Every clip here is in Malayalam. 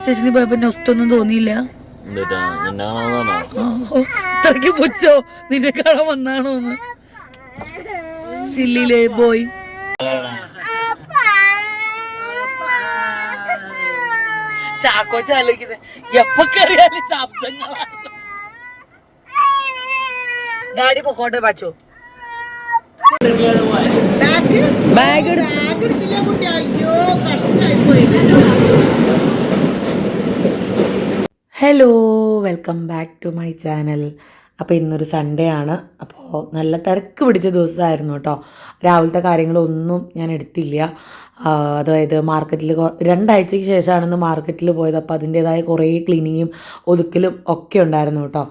സ്റ്റേഷനിൽ പോയപ്പോ നൊസ്റ്റൊന്നും തോന്നിയില്ല. ഇത്രയ്ക്ക് പുച്ഛോ? നിന്നെ കാണാൻ വന്നാണോ എന്ന്? സില്ലിലേ ബോയ് ചാക്കോച്ച ആലോചിക്കുന്നത് എപ്പോ കയറിയാലും ശബ്ദങ്ങളാണ്. ഡാഡി പൊക്കോട്ടെ പാച്ചോ. Bag? Hello welcome back to my channel അപ്പോൾ ഇന്നൊരു സൺഡേ ആണ്. അപ്പോൾ നല്ല തിരക്ക് പിടിച്ച ദിവസമായിരുന്നു കേട്ടോ. രാവിലത്തെ കാര്യങ്ങളൊന്നും ഞാൻ എടുത്തില്ല. അതായത് മാർക്കറ്റിൽ രണ്ടാഴ്ചയ്ക്ക് ശേഷമാണെന്ന് മാർക്കറ്റിൽ പോയത്. അപ്പോൾ അതിന്റേതായ കുറേ ക്ലീനിങ്ങും ഒതുക്കലും ഒക്കെ ഉണ്ടായിരുന്നു കേട്ടോ.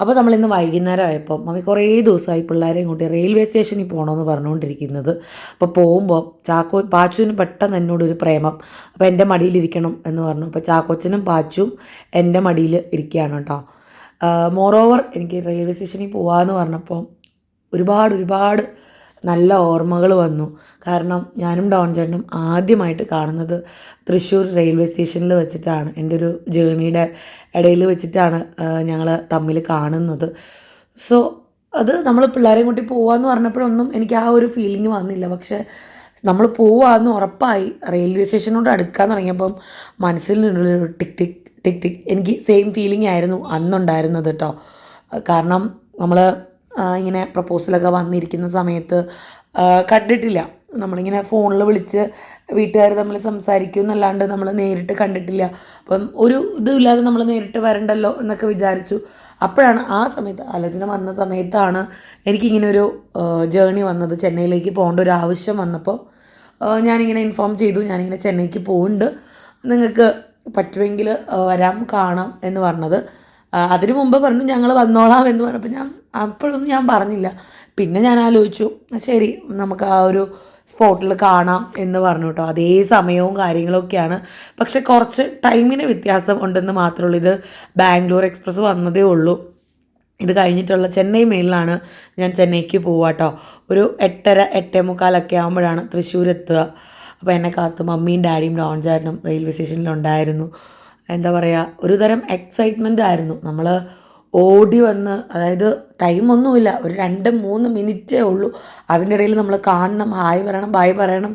അപ്പോൾ നമ്മൾ ഇന്ന് വൈകുന്നേരം ആയപ്പോൾ മമ്മി കുറേ ദിവസമായി പിള്ളേരെയും കൂട്ടി റെയിൽവേ സ്റ്റേഷനിൽ പോകണമെന്ന് പറഞ്ഞുകൊണ്ടിരിക്കുന്നത് അപ്പോൾ പോകുമ്പോൾ ചാക്കോ പാച്ചുവിന് പെട്ടെന്ന് എന്നോടൊരു പ്രേമം. അപ്പോൾ എന്റെ മടിയിലിരിക്കണം എന്ന് പറഞ്ഞു. അപ്പോൾ ചാക്കോച്ചനും പാച്ചും എന്റെ മടിയിൽ ഇരിക്കുകയാണ് കേട്ടോ. മോറോവർ എനിക്ക് റെയിൽവേ സ്റ്റേഷനിൽ പോകാമെന്ന് പറഞ്ഞപ്പോൾ ഒരുപാട് ഒരുപാട് നല്ല ഓർമ്മകൾ വന്നു. കാരണം ഞാനും ഡോൺ ചേട്ടനും ആദ്യമായിട്ട് കാണുന്നത് തൃശ്ശൂർ റെയിൽവേ സ്റ്റേഷനിൽ വെച്ചിട്ടാണ്. എന്റെ ഒരു ജേണിയുടെ ഇടയിൽ വെച്ചിട്ടാണ് ഞങ്ങൾ തമ്മിൽ കാണുന്നത്. സോ അത് നമ്മൾ പിള്ളേരെയും കൂട്ടി പോവാന്ന് പറഞ്ഞപ്പോഴൊന്നും എനിക്ക് ആ ഒരു ഫീലിംഗ് വന്നില്ല. പക്ഷേ നമ്മൾ പോവാന്ന് ഉറപ്പായി റെയിൽവേ സ്റ്റേഷനോട് അടുക്കാൻ തുടങ്ങിയപ്പം മനസ്സിൽ നിന്നുള്ളൊരു ടിക് ടിക് ടിക് ടിക് എനിക്ക് സെയിം ഫീലിംഗ് ആയിരുന്നു അന്നുണ്ടായിരുന്നത് കേട്ടോ കാരണം നമ്മൾ ഇങ്ങനെ പ്രപ്പോസലൊക്കെ വന്നിരിക്കുന്ന സമയത്ത് കണ്ടിട്ടില്ല. നമ്മളിങ്ങനെ ഫോണിൽ വിളിച്ച് വീട്ടുകാർ തമ്മിൽ സംസാരിക്കും എന്നല്ലാണ്ട് നമ്മൾ നേരിട്ട് കണ്ടിട്ടില്ല. അപ്പം ഒരു ഇതുമില്ലാതെ നമ്മൾ നേരിട്ട് വരണ്ടല്ലോ എന്നൊക്കെ വിചാരിച്ചു. അപ്പോഴാണ് ആ സമയത്ത് ആലോചന വന്ന സമയത്താണ് എനിക്കിങ്ങനെ ഒരു ജേണി വന്നത്. ചെന്നൈയിലേക്ക് പോകേണ്ട ഒരു ആവശ്യം വന്നപ്പോൾ ഞാനിങ്ങനെ ഇൻഫോം ചെയ്തു. ഞാനിങ്ങനെ ചെന്നൈക്ക് പോകുന്നുണ്ട് നിങ്ങൾക്ക് പറ്റുമെങ്കിൽ വരാം കാണാം എന്ന് പറഞ്ഞത്. അതിനു മുമ്പ് പറഞ്ഞു ഞങ്ങൾ വന്നോളാം എന്ന് പറഞ്ഞപ്പോൾ ഞാൻ അപ്പോഴൊന്നും ഞാൻ പറഞ്ഞില്ല. പിന്നെ ഞാൻ ആലോചിച്ചു ശരി നമുക്ക് ആ ഒരു സ്പോട്ടിൽ കാണാം എന്ന് പറഞ്ഞു കേട്ടോ അതേ സമയവും കാര്യങ്ങളൊക്കെയാണ്. പക്ഷെ കുറച്ച് ടൈമിന് വ്യത്യാസം ഉണ്ടെന്ന് മാത്രമേ ഉള്ളൂ. ഇത് ബാംഗ്ലൂർ എക്സ്പ്രസ് വന്നതേ ഉള്ളൂ. ഇത് കഴിഞ്ഞിട്ടുള്ള ചെന്നൈ മെയിലാണ് ഞാൻ ചെന്നൈക്ക് പോവുക കേട്ടോ ഒരു എട്ടര എട്ടേ മുക്കാലൊക്കെ ആകുമ്പോഴാണ് തൃശ്ശൂർ എത്തുക അപ്പോൾ എന്നെ കാത്ത് മമ്മിയും ഡാഡിയും ഡോൺ ചേട്ടനും റെയിൽവേ സ്റ്റേഷനിലുണ്ടായിരുന്നു. എന്താ പറയുക ഒരു തരം എക്സൈറ്റ്മെന്റ് ആയിരുന്നു. നമ്മൾ ഓടി വന്ന് അതായത് ടൈമൊന്നുമില്ല ഒരു രണ്ട് മൂന്ന് മിനിറ്റേ ഉള്ളൂ. അതിന്റെ ഇടയിൽ നമ്മൾ കാണണം ഹായ് പറയണം ബായ് പറയണം.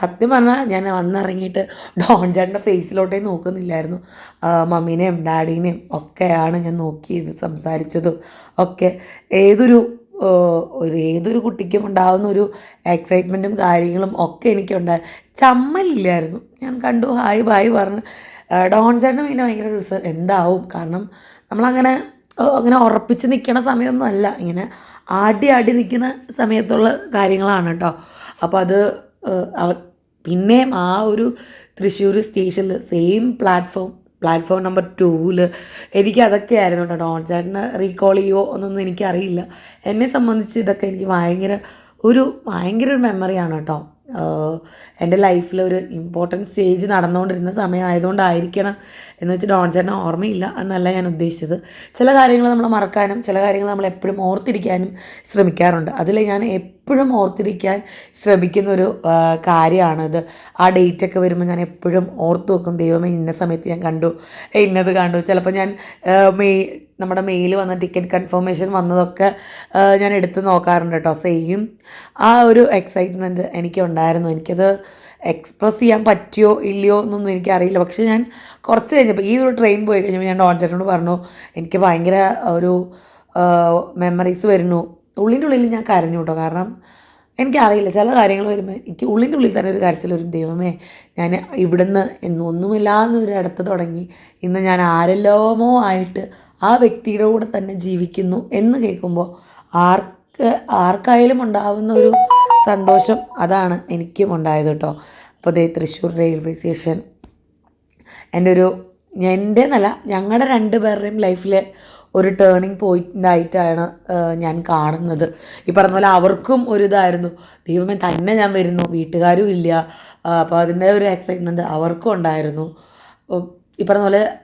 സത്യം പറഞ്ഞാൽ ഞാൻ വന്നിറങ്ങിയിട്ട് ഡോൺ ചേട്ടന്റെ ഫേസിലോട്ടേ നോക്കുന്നില്ലായിരുന്നു. മമ്മീനെയും ഡാഡീനെയും ഒക്കെയാണ് ഞാൻ നോക്കിയത് സംസാരിച്ചതും ഒക്കെ. ഏതൊരു ഒരു ഏതൊരു കുട്ടിക്കും ഉണ്ടാകുന്ന ഒരു എക്സൈറ്റ്മെന്റും കാര്യങ്ങളും ഒക്കെ എനിക്കുണ്ടായി. ചമ്മലില്ലായിരുന്നു. ഞാൻ കണ്ടു ഹായ് ബായ് പറഞ്ഞ്. ഡോൺ ചേട്ടന് പിന്നെ ഭയങ്കര റിസ എന്താവും? കാരണം നമ്മളങ്ങനെ അങ്ങനെ ഉറപ്പിച്ച് നിൽക്കണ സമയമൊന്നും അല്ല. ഇങ്ങനെ ആടി ആടി നിൽക്കുന്ന സമയത്തുള്ള കാര്യങ്ങളാണ് കേട്ടോ അപ്പോൾ അത് പിന്നെയും ആ ഒരു തൃശ്ശൂർ സ്റ്റേഷനിൽ സെയിം പ്ലാറ്റ്ഫോം പ്ലാറ്റ്ഫോം നമ്പർ ടൂവിൽ എനിക്ക് അതൊക്കെയായിരുന്നു കേട്ടോ ഡോൺ ചേട്ടന് റീകോൾ ചെയ്യുമോ എന്നൊന്നും എനിക്കറിയില്ല. എന്നെ സംബന്ധിച്ച് ഇതൊക്കെ എനിക്ക് ഭയങ്കര ഒരു ഭയങ്കര ഒരു മെമ്മറിയാണ് കേട്ടോ എന്റെ ലൈഫിൽ ഒരു ഇമ്പോർട്ടന്റ് സ്റ്റേജ് നടന്നുകൊണ്ടിരുന്ന സമയമായതുകൊണ്ടായിരിക്കണം എന്ന് വെച്ച് ഡോൺ ചേട്ടന് ഓർമ്മയില്ല എന്നല്ല ഞാൻ ഉദ്ദേശിച്ചത്. ചില കാര്യങ്ങൾ നമ്മൾ മറക്കാനും ചില കാര്യങ്ങൾ നമ്മൾ എപ്പോഴും ഓർത്തിരിക്കാനും ശ്രമിക്കാറുണ്ട്. അതിൽ ഞാൻ എപ്പോഴും ഓർത്തിരിക്കാൻ ശ്രമിക്കുന്ന ഒരു കാര്യമാണിത്. ആ ഡേറ്റൊക്കെ വരുമ്പോൾ ഞാൻ എപ്പോഴും ഓർത്ത് വെക്കും ദൈവമേ ഇന്ന സമയത്ത് ഞാൻ കണ്ടു ഇന്നത് കണ്ടു. ചിലപ്പോൾ ഞാൻ മെയ് നമ്മുടെ മെയിൽ വന്ന ടിക്കറ്റ് കൺഫർമേഷൻ വന്നതൊക്കെ ഞാൻ എടുത്ത് നോക്കാറുണ്ട് കേട്ടോ. സെയിം ആ ഒരു എക്സൈറ്റ്മെന്റ് എനിക്കുണ്ടായിരുന്നു. എനിക്കത് എക്സ്പ്രസ് ചെയ്യാൻ പറ്റിയോ ഇല്ലയോ എന്നൊന്നും എനിക്കറിയില്ല. പക്ഷേ ഞാൻ കുറച്ച് കഴിഞ്ഞപ്പോൾ ഈ ഒരു ട്രെയിൻ പോയി കഴിഞ്ഞപ്പോൾ ഞാൻ ഡോൺ പറഞ്ഞു എനിക്ക് ഭയങ്കര ഒരു മെമ്മറീസ് വരുന്നു. ഉള്ളിന്റെ ഉള്ളിൽ ഞാൻ കരഞ്ഞു കേട്ടോ. കാരണം എനിക്കറിയില്ല ചില കാര്യങ്ങൾ വരുമ്പോൾ എനിക്ക് ഉള്ളിന്റെ ഉള്ളിൽ തന്നെ ഒരു കരച്ചിൽ ഒരു ദൈവമേ ഞാൻ ഇവിടുന്ന് അടുത്ത് തുടങ്ങി. ഇന്ന് ഞാൻ ആരെല്ലാമോ ആയിട്ട് ആ വ്യക്തിയുടെ കൂടെ തന്നെ ജീവിക്കുന്നു എന്ന് കേൾക്കുമ്പോൾ ആർക്ക് ആർക്കായാലും ഉണ്ടാവുന്ന ഒരു സന്തോഷം അതാണ് എനിക്കും ഉണ്ടായത് കേട്ടോ. അപ്പോൾ ദേ തൃശ്ശൂർ റെയിൽവേ സ്റ്റേഷൻ എന്റെ ഒരു എന്റെ എന്നല്ല ഞങ്ങളുടെ രണ്ട് പേരുടെയും ലൈഫിൽ ഒരു ടേണിങ് പോയിന്റ് ആയിട്ടാണ് ഞാൻ കാണുന്നത്. ഈ പറഞ്ഞ പോലെ അവർക്കും ഒരു ഇതായിരുന്നു. ദൈവമേ തന്നെ ഞാൻ വരുന്നു. വീട്ടുകാരും ഇല്ല. അപ്പോൾ അതിന്റെ ഒരു എക്സൈറ്റ്മെന്റ് അവർക്കും ഉണ്ടായിരുന്നു. ഈ പറഞ്ഞ പോലെ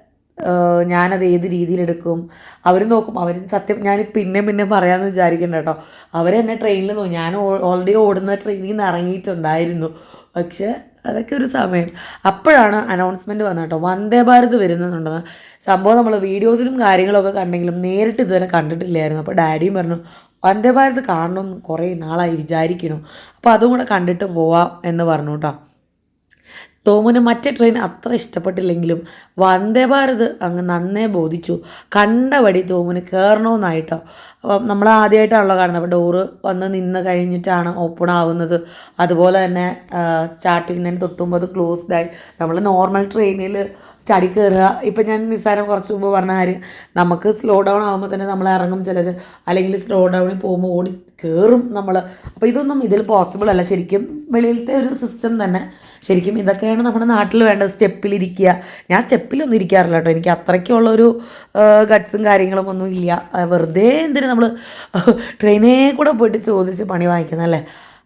ഞാനത് ഏത് രീതിയിലെടുക്കും? അവർ നോക്കും. അവർ സത്യം ഞാൻ പിന്നെ പിന്നെ പറയാമെന്ന് വിചാരിക്കണ്ട കേട്ടോ അവരെന്നെ ട്രെയിനിൽ നോക്കും. ഞാൻ ഓൾറെഡി ഓടുന്ന ട്രെയിനിൽ നിന്ന് ഇറങ്ങിയിട്ടുണ്ടായിരുന്നു. പക്ഷേ അതൊക്കെ ഒരു സമയം. അപ്പോഴാണ് അനൗൺസ്മെന്റ് വന്നത് കേട്ടോ വന്ദേ ഭാരത് വരുന്നുണ്ടെന്ന്. സംഭവം നമ്മൾ വീഡിയോസിലും കാര്യങ്ങളൊക്കെ കണ്ടെങ്കിലും നേരിട്ട് ഇതുവരെ കണ്ടിട്ടില്ലായിരുന്നു. അപ്പോൾ ഡാഡിയും പറഞ്ഞു വന്ദേ ഭാരത് കാണണമെന്ന് കുറേ നാളായി വിചാരിക്കണു. അപ്പോൾ അതും കൂടെ കണ്ടിട്ട് പോവാം എന്ന് പറഞ്ഞു കേട്ടോ തോമുന് മറ്റേ ട്രെയിൻ അത്ര ഇഷ്ടപ്പെട്ടില്ലെങ്കിലും വന്ദേ ഭാരത് അങ്ങ് നന്നേ ബോധിച്ചു. കണ്ടപടി തോമന് കയറണമെന്നായിട്ടോ അപ്പം നമ്മൾ ആദ്യമായിട്ടാണല്ലോ കാണുന്നത്. അപ്പോൾ ഡോറ് വന്ന് നിന്ന് കഴിഞ്ഞിട്ടാണ് ഓപ്പൺ ആവുന്നത്. അതുപോലെ തന്നെ സ്റ്റാർട്ടിങ് തന്നെ തൊട്ടുമ്പോൾ അത് ക്ലോസ്ഡായി നമ്മൾ നോർമൽ ട്രെയിനിൽ ചടി കയറുക ഇപ്പം ഞാൻ നിസ്സാരം കുറച്ച് മുമ്പ് പറഞ്ഞ കാര്യം നമുക്ക് സ്ലോ ഡൗൺ ആകുമ്പോൾ തന്നെ നമ്മൾ ഇറങ്ങും ചിലർ അല്ലെങ്കിൽ സ്ലോ ഡൗണിൽ പോകുമ്പോൾ ഓടി കയറും നമ്മൾ അപ്പോൾ ഇതൊന്നും ഇതിൽ പോസിബിൾ അല്ല. ശരിക്കും വെളിയിലത്തെ ഒരു സിസ്റ്റം തന്നെ. ശരിക്കും ഇതൊക്കെയാണ് നമ്മുടെ നാട്ടിൽ വേണ്ടത്. സ്റ്റെപ്പിലിരിക്കുക ഞാൻ സ്റ്റെപ്പിലൊന്നും ഇരിക്കാറില്ല കേട്ടോ. എനിക്ക് അത്രയ്ക്കുള്ളൊരു ഗട്ട്സും കാര്യങ്ങളും ഒന്നും ഇല്ല. വെറുതെ എന്തിനു നമ്മൾ ട്രെയിനേ കൂടെ പോയിട്ട് ചോദിച്ച് പണി വാങ്ങിക്കുന്നല്ലേ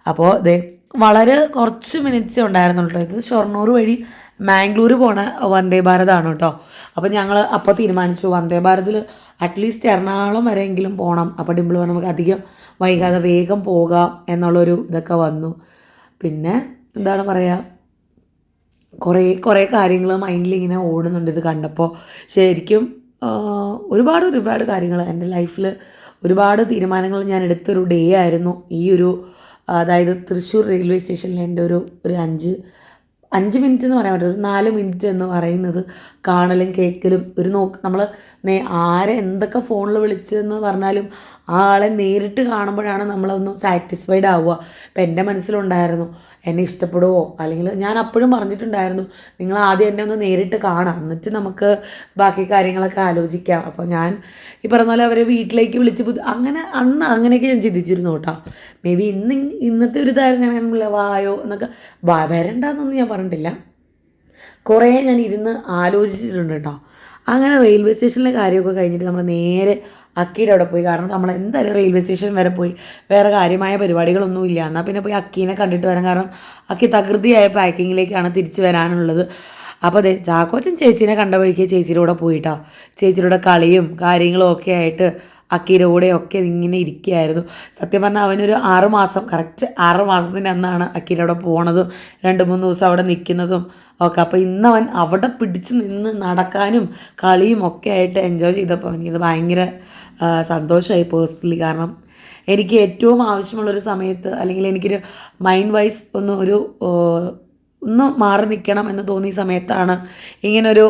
അപ്പോൾ ദേ വളരെ കുറച്ച് മിനിറ്റ്സേ ഉണ്ടായിരുന്നുള്ളൂ ഇത് ഷൊർണൂർ വഴി മാംഗ്ലൂർ പോണ വന്ദേ ഭാരതാണ് കേട്ടോ അപ്പോൾ ഞങ്ങൾ അപ്പോൾ തീരുമാനിച്ചു വന്ദേ ഭാരതിൽ അറ്റ്ലീസ്റ്റ് എറണാകുളം വരെയെങ്കിലും പോകണം അപ്പോൾ ഡിമ്പിൾ പറഞ്ഞാൽ നമുക്ക് അധികം വൈകാതെ വേഗം പോകാം എന്നുള്ളൊരു ഇതൊക്കെ വന്നു. പിന്നെ എന്താണ് പറയുക കുറേ കുറേ കാര്യങ്ങൾ മൈൻഡിൽ ഇങ്ങനെ ഓടുന്നുണ്ട് ഇത് കണ്ടപ്പോൾ ശരിക്കും ഒരുപാട് ഒരുപാട് കാര്യങ്ങൾ എന്റെ ലൈഫിൽ ഒരുപാട് തീരുമാനങ്ങൾ ഞാൻ എടുത്തൊരു ഡേ ആയിരുന്നു. ഈ ഒരു അതായത് തൃശ്ശൂർ റെയിൽവേ സ്റ്റേഷനിൽ എന്റെ ഒരു ഒരു അഞ്ച് അഞ്ച് മിനിറ്റ് എന്ന് പറയാൻ പറ്റില്ല. ഒരു നാല് മിനിറ്റ് എന്ന് പറയുന്നത് കാണലും കേൾക്കലും. ഒരു നോക്ക് നമ്മൾ നേ ആരെ എന്തൊക്കെ ഫോണിൽ വിളിച്ചെന്ന് പറഞ്ഞാലും ആ ആളെ നേരിട്ട് കാണുമ്പോഴാണ് നമ്മളൊന്ന് സാറ്റിസ്ഫൈഡ് ആവുക. അപ്പം എന്റെ മനസ്സിലുണ്ടായിരുന്നു എന്നെ ഇഷ്ടപ്പെടുവോ? അല്ലെങ്കിൽ ഞാൻ അപ്പോഴും പറഞ്ഞിട്ടുണ്ടായിരുന്നു നിങ്ങൾ ആദ്യം എന്നെ ഒന്ന് നേരിട്ട് കാണാം എന്നിട്ട് നമുക്ക് ബാക്കി കാര്യങ്ങളൊക്കെ ആലോചിക്കാം. അപ്പോൾ ഞാൻ ഈ പറഞ്ഞ പോലെ അവരെ വീട്ടിലേക്ക് വിളിച്ച് അങ്ങനെ അന്ന് അങ്ങനെയൊക്കെ ഞാൻ ചിന്തിച്ചിരുന്നു കേട്ടോ. മേ ബി ഇന്ന് ഇന്നത്തെ ഒരു ഇതായിരുന്നു ഞാൻ അങ്ങനെ വായോ എന്നൊക്കെ. വരണ്ടെന്നൊന്നും ഞാൻ പറഞ്ഞിട്ടില്ല. കുറേ ഞാൻ ഇരുന്ന് ആലോചിച്ചിട്ടുണ്ട് കേട്ടോ. അങ്ങനെ റെയിൽവേ സ്റ്റേഷനിലെ കാര്യമൊക്കെ കഴിഞ്ഞിട്ട് നമ്മൾ നേരെ അക്കീടെ അവിടെ പോയി. കാരണം നമ്മൾ എന്തായാലും റെയിൽവേ സ്റ്റേഷൻ വരെ പോയി. വേറെ കാര്യമായ പരിപാടികളൊന്നും ഇല്ല. എന്നാൽ പിന്നെ പോയി അക്കീനെ കണ്ടിട്ട് വരാം. കാരണം അക്കി തകൃതിയായ പാക്കിങ്ങിലേക്കാണ് തിരിച്ചു വരാനുള്ളത്. അപ്പോൾ അതെ ചാക്കോച്ചൻ ചേച്ചീനെ കണ്ട വഴിക്ക് ചേച്ചിയുടെ കൂടെ പോയിട്ടാ. ചേച്ചിയുടെ കളിയും കാര്യങ്ങളും ഒക്കെ ആയിട്ട് അക്കീയുടെ കൂടെ ഒക്കെ ഇങ്ങനെ ഇരിക്കുകയായിരുന്നു. സത്യം പറഞ്ഞാൽ അവനൊരു ആറുമാസം കറക്റ്റ് ആറുമാസത്തിന്റെ അന്നാണ് അക്കീയുടെ അവിടെ പോണതും രണ്ട് മൂന്ന് ദിവസം അവിടെ നിൽക്കുന്നതും ഒക്കെ. അപ്പോൾ ഇന്ന് അവൻ അവിടെ പിടിച്ച് നിന്ന് നടക്കാനും കളിയും ഒക്കെ ആയിട്ട് എൻജോയ് ചെയ്തപ്പോൾ എനിക്കത് ഭയങ്കര സന്തോഷമായി പേഴ്സണലി കാരണം എനിക്ക് ഏറ്റവും ആവശ്യമുള്ളൊരു സമയത്ത് അല്ലെങ്കിൽ എനിക്കൊരു മൈൻഡ് വൈസ് ഒന്ന് ഒരു ഒന്ന് മാറി നിൽക്കണം എന്ന് തോന്നിയ സമയത്താണ് ഇങ്ങനൊരു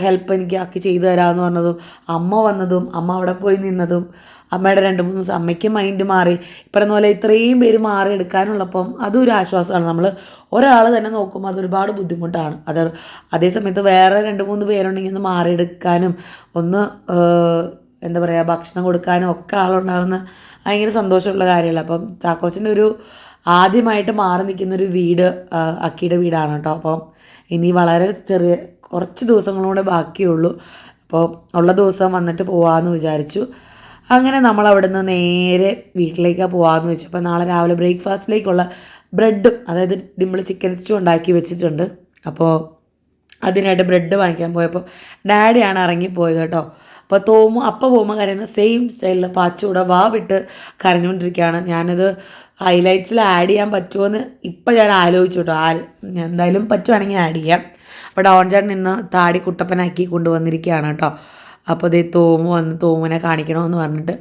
ഹെൽപ്പ് എനിക്ക് ആക്കി ചെയ്തു തരാമെന്ന് പറഞ്ഞതും അമ്മ വന്നതും അമ്മ അവിടെ പോയി നിന്നതും അമ്മയുടെ രണ്ട് മൂന്ന് ദിവസം അമ്മയ്ക്ക് മൈൻഡ് മാറി. ഇപ്പറഞ്ഞ പോലെ ഇത്രയും പേര് മാറി എടുക്കാനുള്ളപ്പം അതും ഒരു ആശ്വാസമാണ്. നമ്മൾ ഒരാൾ തന്നെ നോക്കുമ്പോൾ അതൊരുപാട് ബുദ്ധിമുട്ടാണ്. അത് അതേസമയത്ത് വേറെ രണ്ട് മൂന്ന് പേരുണ്ടെങ്കിൽ ഒന്ന് മാറിയെടുക്കാനും ഒന്ന് എന്താ പറയുക ഭക്ഷണം കൊടുക്കാനും ഒക്കെ ആളുണ്ടാകുന്ന ഭയങ്കര സന്തോഷമുള്ള കാര്യമല്ല. അപ്പം ചാക്കോച്ചന്റെ ഒരു ആദ്യമായിട്ട് മാറി നിൽക്കുന്നൊരു വീട് അക്കിയുടെ വീടാണ് കേട്ടോ. അപ്പം ഇനി വളരെ ചെറിയ കുറച്ച് ദിവസങ്ങളൂടെ ബാക്കിയുള്ളൂ. അപ്പോൾ ഉള്ള ദിവസം വന്നിട്ട് പോകാമെന്ന് വിചാരിച്ചു. അങ്ങനെ നമ്മൾ അവിടുന്ന് നേരെ വീട്ടിലേക്കാണ് പോകാമെന്ന് വെച്ചു. അപ്പോൾ നാളെ രാവിലെ ബ്രേക്ക്ഫാസ്റ്റിലേക്കുള്ള ബ്രെഡും അതായത് ഡിമ്പിൾ ചിക്കൻ സ്റ്റൂ ഉണ്ടാക്കി വെച്ചിട്ടുണ്ട്. അപ്പോൾ അതിനായിട്ട് ബ്രെഡ് വാങ്ങിക്കാൻ പോയപ്പോൾ ഡാഡിയാണ് ഇറങ്ങിപ്പോയത് കേട്ടോ. അപ്പോൾ തോമു അപ്പം പോകുമ്പോൾ കരയുന്ന സെയിം സ്റ്റൈലിൽ പാച്ചൂടെ വാ വിട്ട് കരഞ്ഞുകൊണ്ടിരിക്കുകയാണ് ഞാനത് ഹൈലൈറ്റ്സിൽ ആഡ് ചെയ്യാൻ പറ്റുമോയെന്ന് ഇപ്പം ഞാൻ ആലോചിച്ചു കേട്ടോ. ആ എന്തായാലും പറ്റുവാണെങ്കിൽ ആഡ് ചെയ്യാം. അപ്പോൾ ഡോൺ ചേട്ടൻ ഇന്ന് താടി കുട്ടപ്പനാക്കി കൊണ്ടുവന്നിരിക്കുകയാണ് കേട്ടോ. അപ്പോൾ ഇതേ തോമു വന്ന് തോമുവിനെ കാണിക്കണമെന്ന് പറഞ്ഞിട്ട്.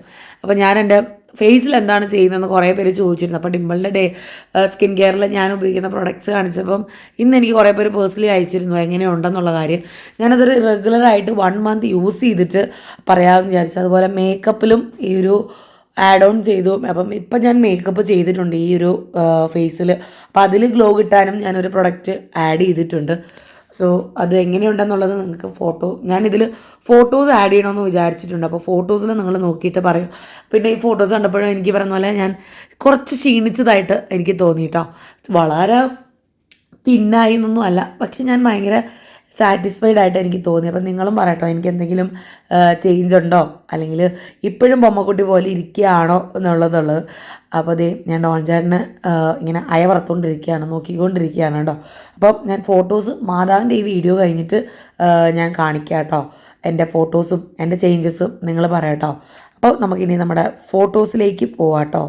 അപ്പോൾ ഞാൻ എന്റെ ഫേസിൽ എന്താണ് ചെയ്യുന്നതെന്ന് കുറേ പേര് ചോദിച്ചിരുന്നു. അപ്പോൾ ഡിമ്പിളിന്റെ ഡേ സ്കിൻ കെയറിൽ ഞാൻ ഉപയോഗിക്കുന്ന പ്രൊഡക്ട്സ് കാണിച്ചപ്പം ഇന്ന് എനിക്ക് കുറേ പേര് പേഴ്സണലി അയച്ചിരുന്നു എങ്ങനെയുണ്ടെന്നുള്ള കാര്യം. ഞാനതൊരു റെഗുലറായിട്ട് വൺ മന്ത് യൂസ് ചെയ്തിട്ട് പറയാമെന്ന് വിചാരിച്ചു. അതുപോലെ മേക്കപ്പിലും ഈ ഒരു ആഡ് ഓൺ ചെയ്തു. അപ്പം ഇപ്പം ഞാൻ മേക്കപ്പ് ചെയ്തിട്ടുണ്ട് ഈ ഒരു ഫേസിൽ അപ്പോൾ അതിൽ ഗ്ലോ കിട്ടാനും ഞാനൊരു പ്രൊഡക്റ്റ് ആഡ് ചെയ്തിട്ടുണ്ട്. സോ അത് എങ്ങനെയുണ്ടെന്നുള്ളത് നിങ്ങൾക്ക് ഫോട്ടോ ഞാനിതിൽ ഫോട്ടോസ് ആഡ് ചെയ്യണമെന്ന് വിചാരിച്ചിട്ടുണ്ട്. അപ്പോൾ ഫോട്ടോസിൽ നിങ്ങൾ നോക്കിയിട്ട് പറയും. പിന്നെ ഈ ഫോട്ടോസ് കണ്ടപ്പോഴും എനിക്ക് പറഞ്ഞ പോലെ ഞാൻ കുറച്ച് ക്ഷീണിച്ചതായിട്ട് എനിക്ക് തോന്നി കേട്ടോ വളരെ തിന്നായി എന്നൊന്നും അല്ല. പക്ഷെ ഞാൻ ഭയങ്കര സാറ്റിസ്ഫൈഡ് ആയിട്ട് എനിക്ക് തോന്നി. അപ്പം നിങ്ങളും പറയട്ടോ എനിക്ക് എന്തെങ്കിലും ചേഞ്ച് ഉണ്ടോ? അല്ലെങ്കിൽ ഇപ്പോഴും ബൊമ്മക്കുട്ടി പോലെ ഇരിക്കുകയാണോ എന്നുള്ളതുള്ളത്. അപ്പോൾ അതേ ഞാൻ ഡോൺ ചേട്ടന് ഇങ്ങനെ അയവറത്തുകൊണ്ടിരിക്കുകയാണ് നോക്കിക്കൊണ്ടിരിക്കുകയാണ് കേട്ടോ. അപ്പം ഞാൻ ഫോട്ടോസ് മാതാവിന്റെ ഈ വീഡിയോ കഴിഞ്ഞിട്ട് ഞാൻ കാണിക്കാം കേട്ടോ. എന്റെ ഫോട്ടോസും എന്റെ ചേഞ്ചസും നിങ്ങൾ പറയാട്ടോ. അപ്പോൾ നമുക്കിനി നമ്മുടെ ഫോട്ടോസിലേക്ക് പോവാം കേട്ടോ.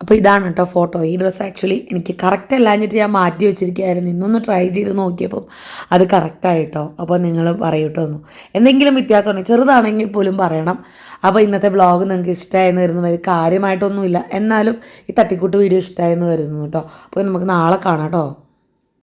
അപ്പോൾ ഇതാണ് കേട്ടോ ഫോട്ടോ. ഈ ഡ്രസ്സ് ആക്ച്വലി എനിക്ക് കറക്റ്റ് അല്ലാഞ്ഞിട്ട് ഞാൻ മാറ്റി വെച്ചിരിക്കുകയായിരുന്നു. ഇന്നൊന്ന് ട്രൈ ചെയ്ത് നോക്കിയപ്പം അത് കറക്റ്റായിട്ടോ അപ്പോൾ നിങ്ങൾ പറയൂട്ടോ ഒന്നു എന്തെങ്കിലും വ്യത്യാസമുണ്ടെങ്കിൽ ചെറുതാണെങ്കിൽ പോലും പറയണം. അപ്പോൾ ഇന്നത്തെ വ്ളോഗ് നിങ്ങൾക്ക് ഇഷ്ടമായെന്ന് വരുന്നവർ കാര്യമായിട്ടൊന്നുമില്ല. എന്നാലും ഈ തട്ടിക്കൂട്ട് വീഡിയോ ഇഷ്ടമായെന്ന് വരുന്നു കേട്ടോ അപ്പോൾ നമുക്ക് നാളെ കാണാം കേട്ടോ